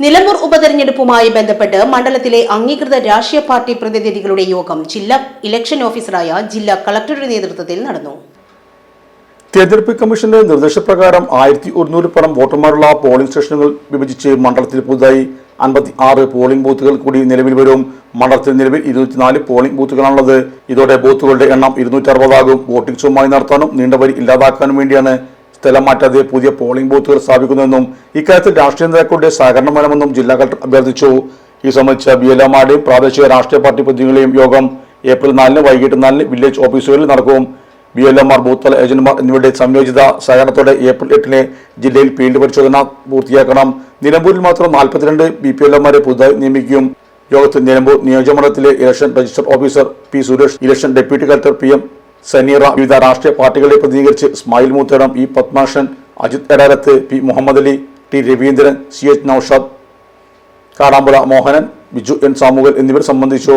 നിലമ്പൂർ ഉപതെരഞ്ഞെടുപ്പുമായി ബന്ധപ്പെട്ട് മണ്ഡലത്തിലെ അംഗീകൃത രാഷ്ട്രീയ പാർട്ടി പ്രതിനിധികളുടെ യോഗം ജില്ലാ ഇലക്ഷൻ ഓഫീസറായ ജില്ലാ കളക്ടറുടെ നേതൃത്വത്തിൽ നടന്നു. തെരഞ്ഞെടുപ്പ് കമ്മീഷന്റെ നിർദ്ദേശപ്രകാരം ആയിരത്തി ഒരുന്നൂറ് പണം വോട്ടർമാരുള്ള പോളിംഗ് സ്റ്റേഷനുകൾ വിഭജിച്ച് മണ്ഡലത്തിൽ പുതുതായി അൻപത്തി ആറ് പോളിംഗ് ബൂത്തുകൾ കൂടി നിലവിൽ വരും. മണ്ഡലത്തിൽ നിലവിൽ ഇരുന്നൂറ്റിനാല് പോളിംഗ് ബൂത്തുകളാണുള്ളത്. ഇതോടെ ബൂത്തുകളുടെ എണ്ണം ഇരുന്നൂറ്റി അറുപതാകും വോട്ടിംഗ് ചുമമായി നടത്താനും നീണ്ടവരി ഇല്ലാതാക്കാനും വേണ്ടിയാണ് സ്ഥലം മാറ്റാതെ പുതിയ പോളിംഗ് ബൂത്തുകൾ സ്ഥാപിക്കുന്നതെന്നും ഇക്കാര്യത്തിൽ രാഷ്ട്രീയ നേതാക്കളുടെ സഹകരണം വേണമെന്നും ജില്ലാ കളക്ടർ അഭ്യർത്ഥിച്ചു. ഈ സംബന്ധിച്ച ബി എൽ എമാരുടെയും പ്രാദേശിക രാഷ്ട്രീയ പാർട്ടി പ്രതിനിധികളെയും യോഗം ഏപ്രിൽ നാലിന് വൈകിട്ട് നാലിന് വില്ലേജ് ഓഫീസുകളിൽ നടക്കും. ബി എൽ എമാർ ബൂത്തല ഏജന്റുമാർ എന്നിവരുടെ സംയോജിത സഹകരണത്തോടെ ഏപ്രിൽ എട്ടിന് ജില്ലയിൽ ഫീൽഡ് പരിശോധന പൂർത്തിയാക്കണം. നിലമ്പൂരിൽ മാത്രം നാൽപ്പത്തിരണ്ട് ബി പി എൽ എമാരെ പുതുതായി നിയമിക്കും. യോഗത്തിൽ Nilambur നിയോജകമണ്ഡലത്തിലെ election register officer P Suresh election deputy collector P M Saneera വിവിധ രാഷ്ട്രീയ പാർട്ടികളെ പ്രതിനിധീകരിച്ച് Ismail Moothedam E Padmashan Ajith Edarath P Muhammad Ali T Raveendran C H Noushad Kadampuzha Mohanan Biju N Samukal എന്നിവർ സംബന്ധിച്ചു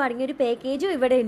അടങ്ങിയ ഒരു പാക്കേജും ഇവിടെ ഉണ്ട്